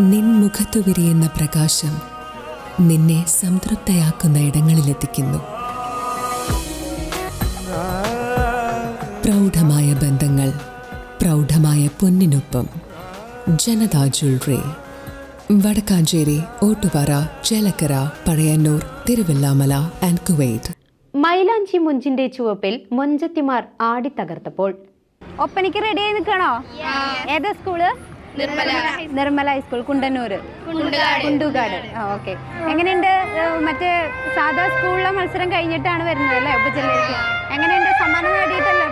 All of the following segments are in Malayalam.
നിൻ മുഖത്തു വിരിയുന്ന പ്രകാശം നിന്നെ സംതൃപ്തയാക്കുന്ന ഇടങ്ങളിലെത്തിക്കുന്നു. പ്രൗഢമായ ബന്ധങ്ങൾ പ്രൗഢമായ പൊന്നിനൊപ്പം. Janata jewellery Vadakkanchery Ottupara Chelakkara Pazhayannur Thiruvilwamala and Kuwait. മൈലാഞ്ചി മുഞ്ചിന്റെ ചുവപ്പിൽ മുഞ്ചത്തിമാർ ആടിത്തകർത്തപ്പോൾ ഒപ്പനയ്ക്ക് റെഡിയായി ആയി നിൽക്കണോ? ഏതാ school Nirmala high school Kundannoor Kundukad. ആ ഓക്കെ എങ്ങനെയുണ്ട് മറ്റേ സാധാ സ്കൂളിലെ മത്സരം കഴിഞ്ഞിട്ടാണ് വരുന്നത് അല്ലേ? ഉപജില്ലയിലേക്ക് എങ്ങനെയുണ്ട്? സമ്മാനം നേടിയിട്ടല്ലേ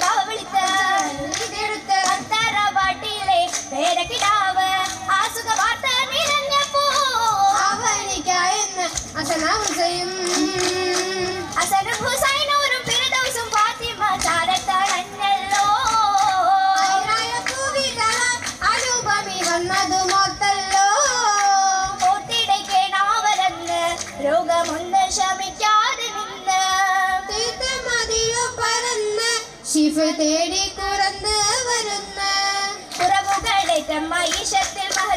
காவலித்த இதெடுத்த அத்தார பாட்டிலே பேர கிடாவ ஆசுக பார்த்த நிறங்க போ அவனிக்கா என்ன அசனாவும் செய்யும் அசனு ஹுசைன் ஒரு பிரதவசம் பாத்திமா தாரத்தாள் அண்ணல்லோ ஐராய தூவி கலாம் அனுபவி வந்ததுமா? ശിഫ തേടി കുറന്ന് വരുന്ന മഹതിയോരെത്ര സഹിച്ച